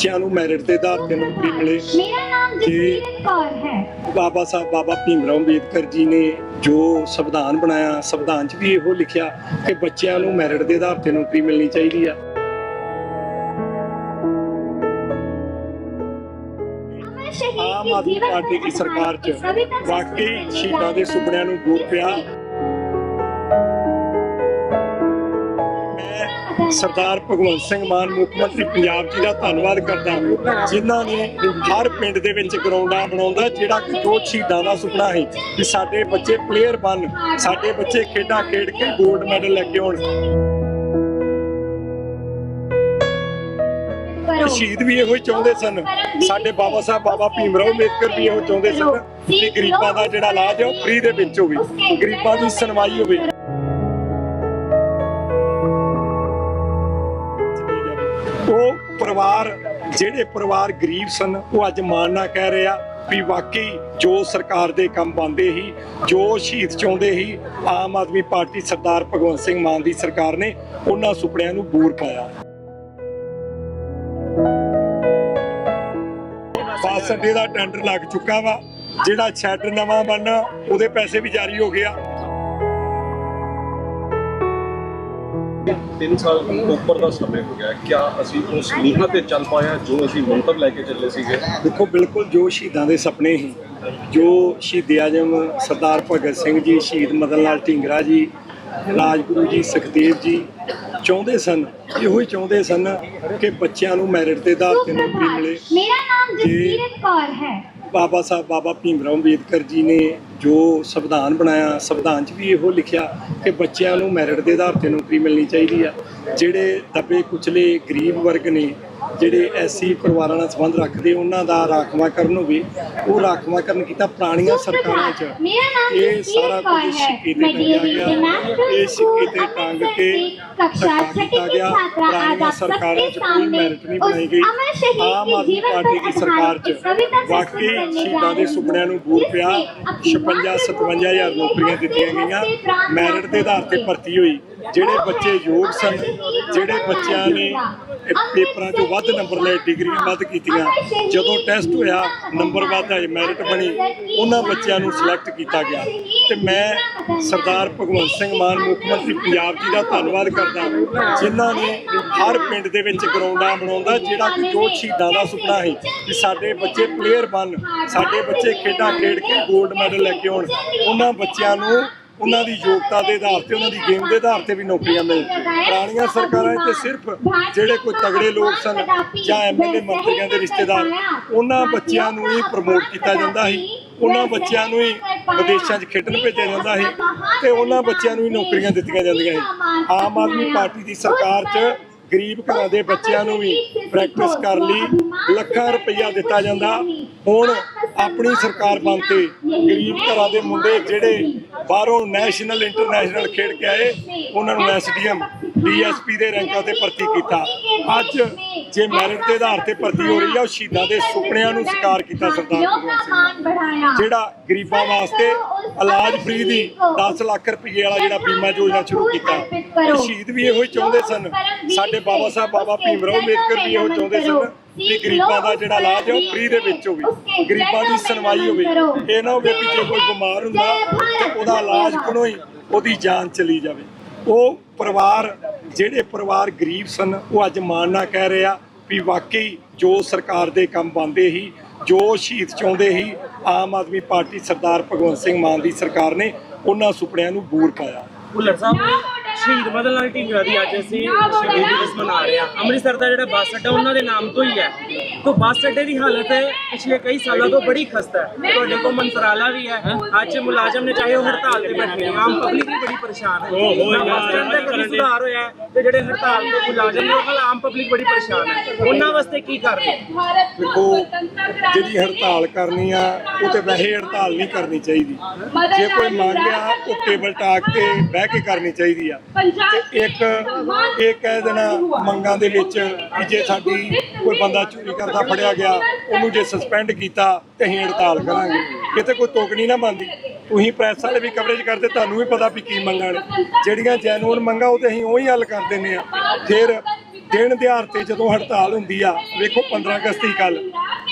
ਬੱਚਿਆਂ ਨੂੰ ਮੈਰਿਟ ਦੇ ਆਧਾਰ ਤੇ ਨੌਕਰੀ ਮਿਲੇ। ਮੇਰਾ ਨਾਮ ਜਸਵੀਰ ਕੌਰ ਹੈ। ਬਾਬਾ ਸਾਹਿਬ ਬਾਬਾ ਭੀਮ ਰਾਓ ਅੰਬੇਦਕਰ ਜੀ ਨੇ ਜੋ ਸੰਵਿਧਾਨ ਬਣਾਇਆ ਸੰਵਿਧਾਨ 'ਚ ਵੀ ਇਹੋ ਲਿਖਿਆ ਕਿ ਬੱਚਿਆਂ ਨੂੰ ਮੈਰਿਟ ਦੇ ਆਧਾਰ ਤੇ ਨੌਕਰੀ ਮਿਲਣੀ ਚਾਹੀਦੀ ਆ। ਆਮ ਆਦਮੀ ਪਾਰਟੀ ਦੀ ਸਰਕਾਰ 'ਚ ਵਾਕਈ ਸ਼ਹੀਦਾਂ ਦੇ ਸੁਪਨਿਆਂ ਨੂੰ ਦੂਰ ਪਿਆ। ਸਰਦਾਰ ਭਗਵੰਤ ਸਿੰਘ ਮਾਨ, ਮੁੱਖ ਮੰਤਰੀ ਪੰਜਾਬ ਜੀ ਦਾ ਧੰਨਵਾਦ ਕਰਦਾ ਜਿਨ੍ਹਾਂ ਨੇ ਹਰ ਪਿੰਡ ਦੇ ਵਿੱਚ ਗਰਾਊਂਡਾਂ ਬਣਾਉਂਦਾ, ਜਿਹੜਾ ਕਿ ਜੋ ਸ਼ਹੀਦਾਂ ਦਾ ਸੁਪਨਾ ਹੈ ਕਿ ਸਾਡੇ ਬੱਚੇ ਪਲੇਅਰ ਬਣ, ਸਾਡੇ ਬੱਚੇ ਖੇਡਾਂ ਖੇਡ ਕੇ ਗੋਲਡ ਮੈਡਲ ਲੈ ਕੇ ਆਉਣ। ਸ਼ਹੀਦ ਵੀ ਇਹੋ ਹੀ ਚਾਹੁੰਦੇ ਸਨ। ਸਾਡੇ ਬਾਬਾ ਸਾਹਿਬ, ਬਾਬਾ ਭੀਮ ਰਾਓ ਅੰਬੇਦਕਰ ਵੀ ਇਹੋ ਚਾਹੁੰਦੇ ਸਨ ਕਿ ਗਰੀਬਾਂ ਦਾ ਜਿਹੜਾ ਇਲਾਜ ਹੈ ਉਹ ਫ੍ਰੀ ਦੇ ਵਿੱਚ ਹੋਵੇ, ਗਰੀਬਾਂ ਦੀ ਸੁਣਵਾਈ ਹੋਵੇ। ਉਹ ਪਰਿਵਾਰ, ਜਿਹੜੇ ਪਰਿਵਾਰ ਗਰੀਬ ਸਨ, ਉਹ ਅੱਜ ਮਾਣ ਨਾਲ ਕਹਿ ਰਿਹਾ ਵੀ ਵਾਕਈ ਜੋ ਸਰਕਾਰ ਦੇ ਕੰਮ ਬੰਦੇ ਹੀ ਜੋ ਸ਼ਹੀਦ ਚਾਹੁੰਦੇ ਹੀ ਆਮ ਆਦਮੀ ਪਾਰਟੀ ਸਰਦਾਰ ਭਗਵੰਤ ਸਿੰਘ ਮਾਨ ਦੀ ਸਰਕਾਰ ਨੇ ਉਹਨਾਂ ਸੁਪਨਿਆਂ ਨੂੰ ਬੂਰ ਪਾਇਆ। ਬੱਸ ਅੱਡੇ ਦਾ ਟੈਂਡਰ ਲੱਗ ਚੁੱਕਾ ਵਾ, ਜਿਹੜਾ ਸ਼ੈਡ ਨਵਾਂ ਬਣਨਾ, ਉਹਦੇ ਪੈਸੇ ਵੀ ਜਾਰੀ ਹੋ ਗਿਆ ਤਿੰਨ ਸਾਲ ਉੱਪਰ ਦਾ ਸਮੇਂ ਹੋ ਗਿਆ। ਕਿਆ ਅਸੀਂ ਉਸ ਨੀਹਾਂ ਤੇ ਚੱਲ ਪਾਇਆ ਜੋ ਅਸੀਂ ਮੰਤਵ ਲੈ ਕੇ ਚੱਲੇ ਸੀਗੇ? ਦੇਖੋ ਬਿਲਕੁਲ ਜੋ ਸ਼ਹੀਦਾਂ ਦੇ ਸੁਪਨੇ ਸੀ ਜੋ ਸ਼ਹੀਦ ਆਜਮ ਸਰਦਾਰ ਭਗਤ ਸਿੰਘ ਜੀ ਸ਼ਹੀਦ ਮਦਨ ਲਾਲ ਢੀਂਗਰਾ ਜੀ ਰਾਜਗੁਰੂ ਜੀ ਸੁਖਦੇਵ ਜੀ ਚਾਹੁੰਦੇ ਸਨ ਇਹੋ ਹੀ ਚਾਹੁੰਦੇ ਸਨ ਕਿ ਬੱਚਿਆਂ ਨੂੰ ਮੈਰਿਟ ਦੇ ਆਧਾਰ ਤੇ ਨੌਕਰੀ ਮਿਲੇ। ਮੇਰਾ ਨਾਮ ਜਸਵੀਰ ਕੌਰ ਹੈ। ਬਾਬਾ ਸਾਹਿਬ, ਬਾਬਾ ਭੀਮ ਰਾਓ ਅੰਬੇਦਕਰ ਜੀ ਨੇ ਜੋ ਸੰਵਿਧਾਨ ਬਣਾਇਆ, ਸੰਵਿਧਾਨ 'ਚ ਵੀ ਇਹੋ ਲਿਖਿਆ ਕਿ ਬੱਚਿਆਂ ਨੂੰ ਮੈਰਿਟ ਦੇ ਆਧਾਰ ਤੇ ਨੌਕਰੀ ਮਿਲਣੀ ਚਾਹੀਦੀ ਆ। ਜਿਹੜੇ ਦੱਬੇ ਕੁਚਲੇ ਗਰੀਬ ਵਰਗ ਨੇ ਜਿਹੜੇ ਐਸੀ ਪਰਿਵਾਰਾਂ ਨਾਲ ਸੰਬੰਧ ਰੱਖਦੇ ਉਹਨਾਂ ਦਾ ਰਾਖਵਾ ਕਰਨ ਹੋਵੇ ਉਹ ਰਾਖਵਾ ਕਰਨ ਕੀਤਾ ਪੁਰਾਣੀਆਂ ਸਰਕਾਰਾਂ 'ਚ। ਇਹ ਸਾਰਾ ਕੁਝ ਸਿੱਕੇ ਤੇ ਗਿਆ। ਇਹ ਸਿੱਕੇ ਤੇ ਟੰਗ ਕੇ ਕਕਸ਼ਾ ਛੱਟੀ ਕੇ ਸਰਕਾਰਾਂ 'ਚ ਕੋਈ ਮੈਰਿਟ ਨਹੀਂ ਬਣਾਈ ਗਈ। ਆਮ ਆਦਮੀ ਪਾਰਟੀ ਦੀ ਸਰਕਾਰ 'ਚ ਵਾਕਈ ਸ਼ਹੀਦਾਂ ਦੇ ਸੁਪਨਿਆਂ ਨੂੰ ਬੂਰ ਪਿਆ। 56 57000 ਨੌਕਰੀਆਂ ਦਿੱਤੀਆਂ ਗਈਆਂ। ਮੈਰਿਟ ਦੇ ਆਧਾਰ ਤੇ ਭਰਤੀ ਹੋਈ। ਜਿਹੜੇ ਬੱਚੇ ਯੋਗ ਸਨ ਜਿਹੜੇ ਬੱਚਿਆਂ ਨੇ ਪੇਪਰਾਂ 'ਚੋਂ ਵੱਧ ਨੰਬਰ ਲਏ ਡਿਗਰੀਆਂ ਵੱਧ ਕੀਤੀਆਂ। ਜਦੋਂ ਟੈਸਟ ਹੋਇਆ ਨੰਬਰ ਵੱਧ ਆਏ ਮੈਰਿਟ ਬਣੀ। ਉਹਨਾਂ ਬੱਚਿਆਂ ਨੂੰ ਸਿਲੈਕਟ ਕੀਤਾ ਗਿਆ। ਤੇ ਮੈਂ ਸਰਦਾਰ ਭਗਵੰਤ ਸਿੰਘ ਮਾਨ ਮੁੱਖ ਮੰਤਰੀ ਪੰਜਾਬ ਜੀ ਦਾ ਧੰਨਵਾਦ ਕਰਦਾ ਜਿਨ੍ਹਾਂ ਨੇ ਹਰ ਪਿੰਡ ਦੇ ਵਿੱਚ ਗਰਾਊਂਡਾਂ ਬਣਾਉਂਦਾ ਜਿਹੜਾ ਕਿ ਜੋ ਸ਼ਹੀਦਾਂ ਦਾ ਸੁਪਨਾ ਹੈ ਕਿ ਸਾਡੇ ਬੱਚੇ ਪਲੇਅਰ ਬਣ ਸਾਡੇ ਬੱਚੇ ਖੇਡਾਂ ਖੇਡ ਕੇ 골ਡ ਮੈਡਲ ਲੈ ਕੇ ਆਉਣ। ਉਹਨਾਂ ਬੱਚਿਆਂ ਨੂੰ ਉਹਨਾਂ ਦੀ ਯੋਗਤਾ ਦੇ ਆਧਾਰ ਤੇ, ਉਹਨਾਂ ਦੀ ਗੇਮ ਦੇ ਆਧਾਰ ਤੇ ਵੀ ਨੌਕਰੀਆਂ ਮਿਲ ਪੁਰਾਣੀਆਂ ਸਰਕਾਰਾਂ 'ਚ ਸਿਰਫ ਜਿਹੜੇ ਕੋਈ ਤਗੜੇ ਲੋਕ ਸਨ ਜਾਂ ਐਮਐਲਏ ਮੰਤਰੀਆਂ ਦੇ ਰਿਸ਼ਤੇਦਾਰ, ਉਹਨਾਂ ਬੱਚਿਆਂ ਨੂੰ ਹੀ ਪ੍ਰਮੋਟ ਕੀਤਾ ਜਾਂਦਾ ਸੀ। ਉਹਨਾਂ ਬੱਚਿਆਂ ਨੂੰ ਹੀ ਵਿਦੇਸ਼ਾਂ 'ਚ ਖੇਡਣ ਭੇਜਿਆ ਜਾਂਦਾ ਸੀ ਤੇ ਉਹਨਾਂ ਬੱਚਿਆਂ ਨੂੰ ਹੀ ਨੌਕਰੀਆਂ ਦਿੱਤੀਆਂ ਜਾਂਦੀਆਂ ਸੀ। ਆਮ ਆਦਮੀ ਪਾਰਟੀ ਦੀ ਸਰਕਾਰ 'ਚ ਗਰੀਬ ਘਰਾਂ ਦੇ ਬੱਚਿਆਂ ਨੂੰ ਵੀ ਪ੍ਰੈਕਟਿਸ ਕਰਨ ਲਈ। ਲੱਖਾਂ ਰੁਪਈਆ ਦਿੱਤਾ ਜਾਂਦਾ। ਹੁਣ ਆਪਣੀ ਸਰਕਾਰ ਬਣ 'ਤੇ ਗਰੀਬ ਘਰਾਂ ਦੇ ਮੁੰਡੇ ਜਿਹੜੇ ਬਾਹਰੋਂ ਨੈਸ਼ਨਲ ਇੰਟਰਨੈਸ਼ਨਲ ਖੇਡ ਕੇ ਆਏ, ਉਹਨਾਂ ਨੂੰ ਐਸਡੀਐਮ ਡੀਐਸਪੀ ਦੇ ਰੈਂਕਾਂ ਤੇ ਭਰਤੀ ਕੀਤਾ। ਅੱਜ ਜੇ ਮੈਰਿਟ ਦੇ ਆਧਾਰ ਤੇ ਭਰਤੀ ਹੋ ਰਹੀ ਹੈ ਉਹ ਸ਼ਹੀਦਾਂ ਦੇ ਸੁਪਨਿਆਂ ਨੂੰ ਸਾਕਾਰ ਕੀਤਾ ਸਰਦਾਰ ਜਿਹੜਾ ਗਰੀਬਾਂ ਵਾਸਤੇ ਇਲਾਜ ਫ੍ਰੀ ਦੀ 10 ਲੱਖ ਰੁਪਏ ਵਾਲਾ ਜਿਹੜਾ ਬੀਮਾ ਯੋਜਨਾ ਸ਼ੁਰੂ ਕੀਤਾ ਸ਼ਹੀਦ ਵੀ ਇਹੋ ਹੀ ਚਾਹੁੰਦੇ ਸਨ। ਸਾਡੇ ਬਾਬਾ ਸਾਹਿਬ ਬਾਬਾ ਭੀਮ ਰਾਓ ਅੰਬੇਦਕਰ ਵੀ ਇਹੋ ਚਾਹੁੰਦੇ ਸਨ ਕਿ ਗਰੀਬਾਂ ਦਾ ਜਿਹੜਾ ਇਲਾਜ ਹੈ ਉਹ ਫ੍ਰੀ ਦੇ ਵਿੱਚ ਹੋਵੇ। ਗਰੀਬਾਂ ਦੀ ਸੁਣਵਾਈ ਹੋਵੇ। ਇਹ ਨਾ ਹੋਵੇ ਕਿ ਜੇ ਕੋਈ ਬਿਮਾਰ ਹੁੰਦਾ ਉਹਦਾ ਇਲਾਜ ਕੋਲੋਂ ਉਹਦੀ ਜਾਨ ਚਲੀ ਜਾਵੇ। ਉਹ ਪਰਿਵਾਰ, ਜਿਹੜੇ ਪਰਿਵਾਰ ਗਰੀਬ ਸਨ, ਉਹ ਅੱਜ ਮਾਣ ਨਾਲ ਕਹਿ ਰਿਹਾ ਵੀ ਵਾਕਈ ਜੋ ਸਰਕਾਰ ਦੇ ਕੰਮ ਬੰਦੇ ਹੀ ਜੋ ਸ਼ਹੀਦ ਚਾਹੁੰਦੇ ਹੀ ਆਮ ਆਦਮੀ ਪਾਰਟੀ ਸਰਦਾਰ ਭਗਵੰਤ ਸਿੰਘ ਮਾਨ ਦੀ ਸਰਕਾਰ ਨੇ ਉਹਨਾਂ ਸੁਪਨਿਆਂ ਨੂੰ ਬੂਰ ਪਾਇਆ। ਭੁੱਲਰ ਸਾਹਿਬ ਸ਼ਹੀਦ ਮਦਨ ਲਾਲ ਢੀਂਗਰਾ ਦੀ ਅੱਜ ਅਸੀਂ ਸ਼ਹੀਦੀ ਦਿਵਸ ਮਨਾ ਰਹੇ ਹਾਂ। ਅੰਮ੍ਰਿਤਸਰ ਦਾ ਜਿਹੜਾ ਬੱਸ ਅੱਡਾ ਉਹਨਾਂ ਦੇ ਨਾਮ ਤੋਂ ਹੀ ਹੈ। ਤੋਂ ਬੱਸ ਅੱਡੇ ਦੀ ਹਾਲਤ ਪਿਛਲੇ ਕਈ ਸਾਲਾਂ ਤੋਂ ਬੜੀ ਖਸਤਾ ਹੈ। ਤੁਹਾਡੇ ਕੋਲ ਮੰਤਰਾਲਾ ਵੀ ਹੈ। ਅੱਜ ਮੁਲਾਜ਼ਮ ਨੇ ਚਾਹੇ ਉਹ ਹੜਤਾਲ ਤੇ ਬੈਠੇ ਨੇ ਆਮ ਪਬਲਿਕ ਵੀ ਬੜੀ ਪਰੇਸ਼ਾਨ ਹੈ। ਬੱਸ ਸਟੈਂਡ ਤੇ ਕਦੀ ਸੁਧਾਰ ਹੋਇਆ ਹੈ, ਤੇ ਜਿਹੜੇ ਹੜਤਾਲ ਤੇ ਮੁਲਾਜ਼ਮ ਨੇ ਉਹ ਆਮ ਪਬਲਿਕ ਬੜੀ ਪਰੇਸ਼ਾਨ ਹੈ। ਉਹਨਾਂ ਵਾਸਤੇ ਕੀ ਕਰ ਰਹੇ ਹੋ? ਦੇਖੋ ਜਿਹੜੀ ਹੜਤਾਲ ਕਰਨੀ ਆ ਉਹ ਤੇ ਵੈਸੇ ਹੜਤਾਲ ਨਹੀਂ ਕਰਨੀ ਚਾਹੀਦੀ। ਜੇ ਕੋਈ ਮੰਗ ਆ ਉਹ ਟੇਬਲ ਟਾਕ ਤੇ ਬਹਿ ਕੇ ਕਰਨੀ ਚਾਹੀਦੀ ਆ। ਤੇ ਇੱਕ ਇਹ ਕਹਿ ਦੇਣਾ ਮੰਗਾਂ ਦੇ ਵਿੱਚ ਕਿ ਜੇ ਸਾਡੀ ਕੋਈ ਬੰਦਾ ਚੋਰੀ ਕਰਦਾ ਫੜਿਆ ਗਿਆ ਉਹਨੂੰ ਜੇ ਸਸਪੈਂਡ ਕੀਤਾ ਤੇ ਅਸੀਂ ਹੜਤਾਲ ਕਰਾਂਗੇ। ਕਿਤੇ ਕੋਈ ਨਹੀਂ ਨਾ ਮੰਨਦੀ ਤੁਸੀਂ ਪ੍ਰੈਸ ਵਾਲੇ ਵੀ ਕਵਰੇਜ ਕਰਦੇ ਤੁਹਾਨੂੰ ਵੀ ਪਤਾ ਵੀ ਕੀ ਮੰਗਾਂ ਨੇ। ਜਿਹੜੀਆਂ ਜੈਨੂਅਨ ਮੰਗਾਂ ਉਹ ਤੇ ਅਸੀਂ ਉਹੀ ਹੱਲ ਕਰ ਦਿੰਨੇ ਆ ਫਿਰ ਦਿਨ ਦਿਹਾੜ ਤੇ ਜਦੋਂ ਹੜਤਾਲ ਹੁੰਦੀ ਆ ਵੇਖੋ 15 ਅਗਸਤ ਦੀ ਕੱਲ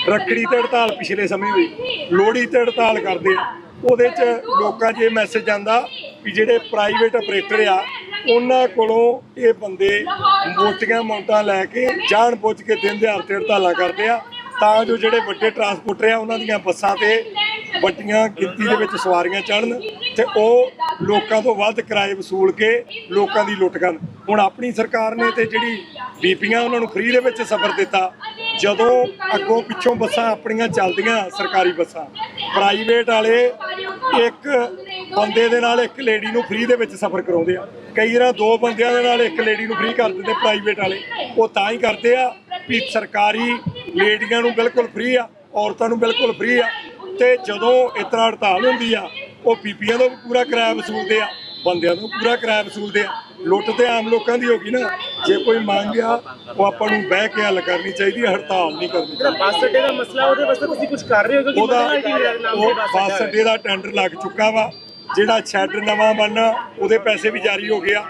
ਰੱਖੜੀ ਤੇ ਹੜਤਾਲ ਪਿਛਲੇ ਸਮੇਂ ਹੋਈ। ਲੋਹੜੀ ਤੇ ਹੜਤਾਲ ਕਰਦੇ ਆ। ਉਹਦੇ 'ਚ ਲੋਕਾਂ 'ਚ ਇਹ ਮੈਸੇਜ ਜਾਂਦਾ ਵੀ ਜਿਹੜੇ ਪ੍ਰਾਈਵੇਟ ਆਪਰੇਟਰ ਆ ਉਹਨਾਂ ਕੋਲੋਂ ਇਹ ਬੰਦੇ ਮੋਟੀਆਂ ਅਮਾਉਂਟਾਂ ਲੈ ਕੇ ਜਾਣ ਬੁੱਝ ਕੇ ਦਿਨ ਦਿਹਾੜ ਤੇ ਹੜਤਾਲਾਂ ਕਰਦੇ ਆ। ਤਾਂ ਜੋ ਜਿਹੜੇ ਵੱਡੇ ਟਰਾਂਸਪੋਰਟਰ ਆ ਉਹਨਾਂ ਦੀਆਂ ਬੱਸਾਂ ਤੇ ਵੱਡੀਆਂ ਗਿਣਤੀ ਦੇ ਵਿੱਚ ਸਵਾਰੀਆਂ ਚੜਨ ਤੇ ਉਹ ਲੋਕਾਂ ਤੋਂ ਵੱਧ ਕਿਰਾਏ ਵਸੂਲ ਕੇ ਲੋਕਾਂ ਦੀ ਲੁੱਟ ਕਰਨ। ਹੁਣ ਆਪਣੀ ਸਰਕਾਰ ਨੇ ਤੇ ਜਿਹੜੀ ਬੀਪੀਆਂ ਉਹਨਾਂ ਨੂੰ ਫ੍ਰੀ ਦੇ ਵਿੱਚ ਸਫ਼ਰ ਦਿੱਤਾ। ਜਦੋਂ ਅੱਗੋਂ ਪਿੱਛੋਂ ਬੱਸਾਂ ਆਪਣੀਆਂ ਚੱਲਦੀਆਂ ਸਰਕਾਰੀ ਬੱਸਾਂ। ਪ੍ਰਾਈਵੇਟ ਵਾਲੇ ਇੱਕ ਬੰਦੇ ਦੇ ਨਾਲ ਇੱਕ ਲੇਡੀ ਨੂੰ ਫ੍ਰੀ ਦੇ ਵਿੱਚ ਸਫ਼ਰ ਕਰਾਉਂਦੇ ਆ। ਕਈ ਵਾਰ ਦੋ ਬੰਦਿਆਂ ਦੇ ਨਾਲ ਇੱਕ ਲੇਡੀ ਨੂੰ ਫ੍ਰੀ ਕਰ ਦਿੰਦੇ ਪ੍ਰਾਈਵੇਟ ਵਾਲੇ। ਉਹ ਤਾਂ ਹੀ ਕਰਦੇ ਆ ਵੀ ਸਰਕਾਰੀ ਲੇਡੀਆਂ ਨੂੰ ਬਿਲਕੁਲ ਫ੍ਰੀ ਆ ਔਰਤਾਂ ਨੂੰ ਬਿਲਕੁਲ ਫ੍ਰੀ ਆ। ਤੇ ਜਦੋਂ ਤਰ੍ਹਾਂ ਹੜਤਾਲ ਹੁੰਦੀ ਆ ਉਹ ਤੋਂ ਵੀ ਪੂਰਾ ਕਿਰਾਇਆ ਵਸੂਲਦੇ ਆ ਬੰਦਿਆਂ ਤੋਂ ਪੂਰਾ ਕਿਰਾਇਆ ਵਸੂਲਦੇ ਆ। ਲੁੱਟ ਤੇ ਆਮ ਲੋਕਾਂ ਦੀ ਹੋ ਗਈ ਨਾ। ਜੇ ਕੋਈ ਮੰਗ ਆ ਉਹ ਆਪਾਂ ਨੂੰ ਬਹਿ ਕੇ ਹੱਲ ਕਰਨੀ ਚਾਹੀਦੀ ਹੈ ਹੜਤਾਲ ਨਹੀਂ ਕਰਨੀ ਜਿਹੜਾ ਚਾਹੀਦੀ। ਬੱਸ ਅੱਡੇ ਦਾ ਮਸਲਾ ਉਹਦੇ ਵਾਸਤੇ ਤੁਸੀਂ ਕੁਝ ਕਰ ਰਹੇ ਹੋ ਕਿਉਂਕਿ ਉਹਦਾ ਦੇ ਬੱਸ। ਅੱਡੇ ਦਾ ਟੈਂਡਰ ਲੱਗ ਚੁੱਕਾ ਵਾ। ਜਿਹੜਾ ਸ਼ੈੱਡ ਨਵਾਂ ਬਣਨਾ ਉਹਦੇ ਪੈਸੇ ਵੀ ਜਾਰੀ ਹੋ ਗਏ ਆ।